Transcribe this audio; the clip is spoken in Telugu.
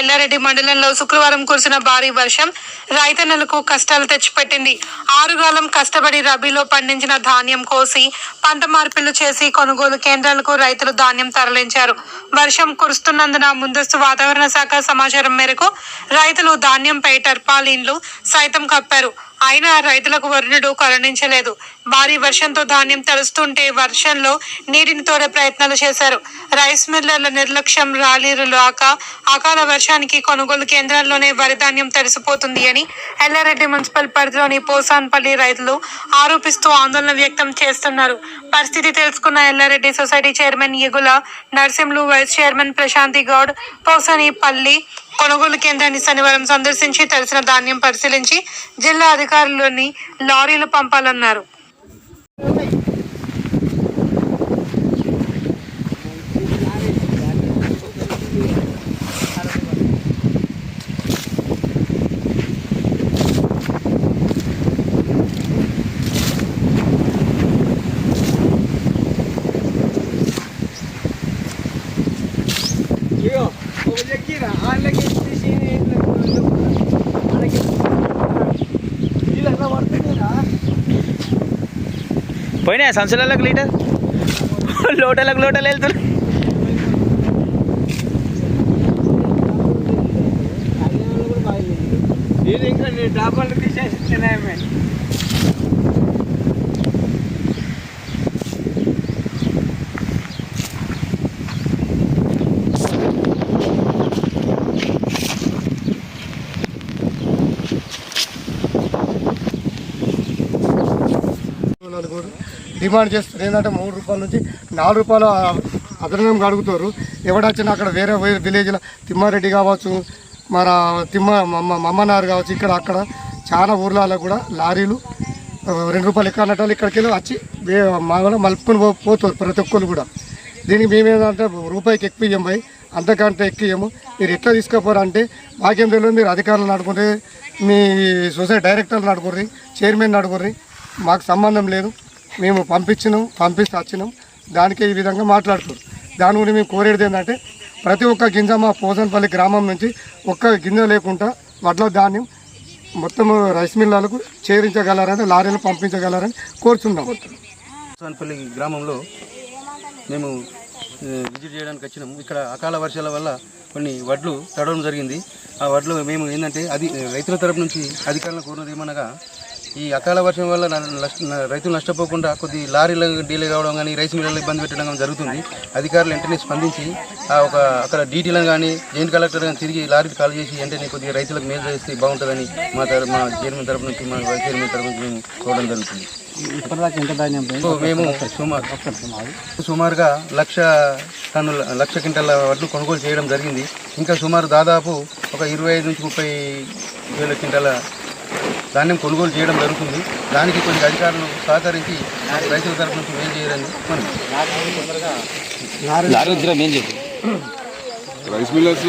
ఎల్లారెడ్డి మండలంలో శుక్రవారం కురిసిన భారీ వర్షం రైతన్నలకు కష్టాలు తెచ్చిపెట్టింది. ఆరుగాలం కష్టపడి రబీలో పండించిన ధాన్యం కోసి పంట మార్పిళ్ళు చేసి కొనుగోలు కేంద్రాలకు రైతులు ధాన్యం తరలించారు. వర్షం కురుస్తున్నందున ముందస్తు వాతావరణ శాఖ సమాచారం మేరకు రైతులు ధాన్యంపై టర్పాలిన్లు సైతం కప్పారు. అయినా రైతులకు వరుణుడు కరుణించలేదు. భారీ వర్షంతో ధాన్యం తడుస్తుంటే వర్షంలో నీటిని తోడే ప్రయత్నాలు చేశారు. రైస్ మిల్లర్ల నిర్లక్ష్యం రాలీరు రాక అకాల వర్షానికి కొనుగోలు కేంద్రాల్లోనే వరి ధాన్యం తడిసిపోతుంది అని ఎల్లారెడ్డి మున్సిపల్ పరిధిలోని పోసాన్పల్లి రైతులు ఆరోపిస్తూ ఆందోళన వ్యక్తం చేస్తున్నారు. పరిస్థితి తెలుసుకున్న Yellareddy society chairman Egula Narsimlu vice chairman Prashanthi Goud Posanipalli కొనుగోలు కేంద్రాన్ని శనివారం సందర్శించి తెలిసిన ధాన్యం పరిశీలించి జిల్లా అధికారులని లారీలు పంపాలన్నారు. పోయినాయి సంచులకు లీటర్? లోటలకు లోటలు వెళ్తున్నాయి ఇంకా నేను డాబాలు తీసేసి తినాయమే నలుగురు డిమాండ్ చేస్తారు. ఏంటంటే మూడు రూపాయల నుంచి నాలుగు రూపాయలు అదనంగా అడుగుతారు. ఎవడొచ్చినా అక్కడ వేరే వేరే విలేజ్లో తిమ్మారెడ్డి కావచ్చు మన తిమ్మ మమ్మ మమ్మనారు కావచ్చు ఇక్కడ అక్కడ చాలా ఊర్లలో కూడా లారీలు రెండు రూపాయలు ఎక్కువ అన్నట్టు ఇక్కడికి వెళ్ళి వచ్చి మా మలుపుకొని పో- పోతారు ప్రతి ఒక్కరు కూడా. దీనికి మేమేంటంటే రూపాయికి ఎక్కువ ఇయ్యం పోయి అంతకంటే ఎక్కువ ఇయ్యము. మీరు ఎట్లా తీసుకుపోరంటే మాకేం తెలియదు మీరు అధికారులు నడుకుంటే మీ సొసైటీ డైరెక్టర్లు అడుగుర్రి చైర్మన్ అడుగుర్రి మాకు సంబంధం లేదు. మేము పంపించినాం పంపిస్తే వచ్చినాం. దానికే ఈ విధంగా మాట్లాడుతారు దాని గురించి మేము కోరేది ఏంటంటే ప్రతి ఒక్క గింజ మా పోసన్పల్లి గ్రామం నుంచి ఒక్క గింజ లేకుండా వడ్ల ధాన్యం మొత్తం రైస్ మిల్లాలకు చేరించగలరని లారీలు పంపించగలరని కోరుతున్నాం పోసన్పల్లి గ్రామంలో మేము విజిట్ చేయడానికి వచ్చినాము ఇక్కడ అకాల వర్షాల వల్ల కొన్ని వడ్లు తడవడం జరిగింది. ఆ వడ్లు మేము ఏంటంటే అది రైతుల తరపు నుంచి అధికారులను కోరినది ఏమనగా ఈ అకాల వర్షం వల్ల రైతులు నష్టపోకుండా కొద్ది లారీలు డీలే కావడం కానీ రైస్ మిల్లులు ఇబ్బంది పెట్టడం కానీ జరుగుతుంది. అధికారులు వెంటనే స్పందించి ఆ ఒక అక్కడ డీటీలను కానీ జాయింట్ కలెక్టర్ కానీ తిరిగి లారీకి కాల్ చేసి వెంటనే కొద్దిగా రైతులకు మేలు చేస్తే బాగుంటుందని మా తర మా చైర్మన్ తరపు నుంచి మా వైస్ చైర్మన్ తరపు నుంచి మేము కోరడం జరుగుతుంది. మేము సుమారు సుమారుగా లక్ష టన్నుల లక్ష క్వింటల వడ్లు కొనుగోలు చేయడం జరిగింది. ఇంకా సుమారు దాదాపు ఒక ఇరవై ఐదు నుంచి ముప్పై వేల క్వింటల ధాన్యం కొనుగోలు చేయడం జరుగుతుంది. దానికి కొన్ని అధికారులు సహకరించి రైతుల తరపు నుంచి ఏం చేయాలని మనం రైస్ మిల్లర్స్